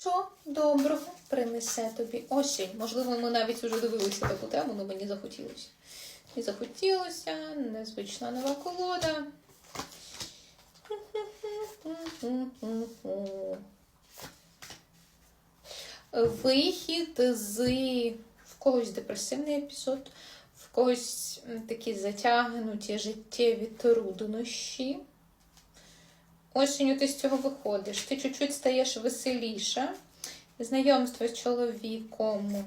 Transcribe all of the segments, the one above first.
Що доброго принесе тобі осінь? Можливо, ми навіть вже дивилися таку тему, але мені захотілося. І захотілося, незвична нова колода. Вихід з в когось депресивний епізод, в когось такі затягнуті життєві труднощі. Осінню ти з цього виходиш, ти чуть-чуть стаєш веселіша. Знайомство з чоловіком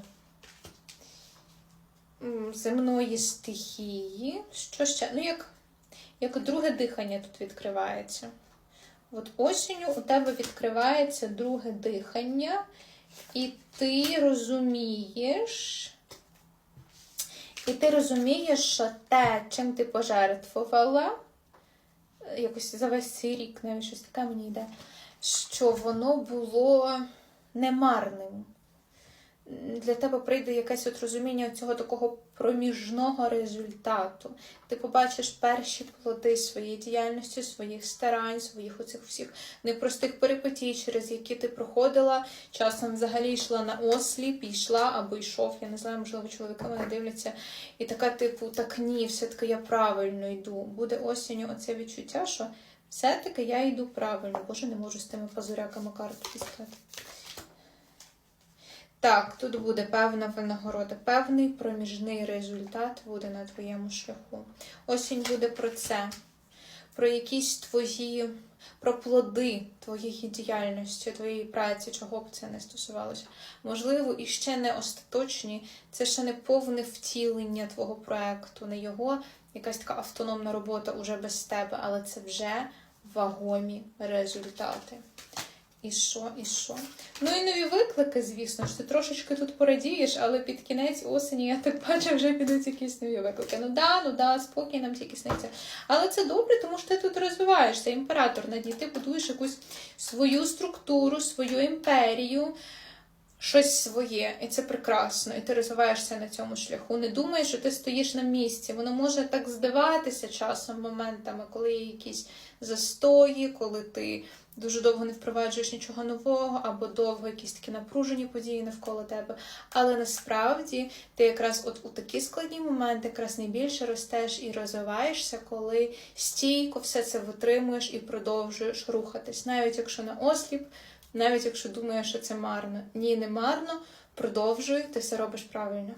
земної стихії. Що ще? Ну, як, як друге дихання тут відкривається. От осінню у тебе відкривається друге дихання, і ти розумієш, і ти розумієш, що те, чим ти пожертвувала, якось за весь цей рік, навіть щось таке мені йде, що воно було немарним. Для тебе прийде якесь от розуміння цього такого проміжного результату. Ти побачиш перші плоди своєї діяльності, своїх старань, своїх оцих всіх непростих перипетій, через які ти проходила. Часом взагалі йшла на осліп, йшла або йшов. Я не знаю, можливо, чоловіки мене дивляться. І така, типу, так ні, все-таки я правильно йду. Буде осінню оце відчуття, що все-таки я йду правильно. Боже, не можу з тими пазуряками карту дістати. Так, тут буде певна винагорода, певний проміжний результат буде на твоєму шляху. Осінь буде про це, про якісь твої, про плоди твоєї діяльності, твоєї праці, чого б це не стосувалося. Можливо, і ще не остаточні, це ще не повне втілення твого проекту, не його якась така автономна робота уже без тебе, але це вже вагомі результати. І що, і що? Ну і нові виклики, звісно ж, ти трошечки тут порадієш, але під кінець осені, я так бачу, вже підуть якісь нові виклики. Ну да, ну да, спокій нам тільки сниться. Але це добре, тому що ти тут розвиваєшся, імператор на. Ти будуєш якусь свою структуру, свою імперію, щось своє. І це прекрасно. І ти розвиваєшся на цьому шляху. Не думай, що ти стоїш на місці. Воно може так здаватися часом, моментами, коли є якісь застої, коли ти дуже довго не впроваджуєш нічого нового, або довго якісь такі напружені події навколо тебе. Але насправді ти якраз от у такі складні моменти якраз найбільше ростеш і розвиваєшся, коли стійко все це витримуєш і продовжуєш рухатись. Навіть якщо на осліп, навіть якщо думаєш, що це марно. Ні, не марно, продовжуй, ти все робиш правильно.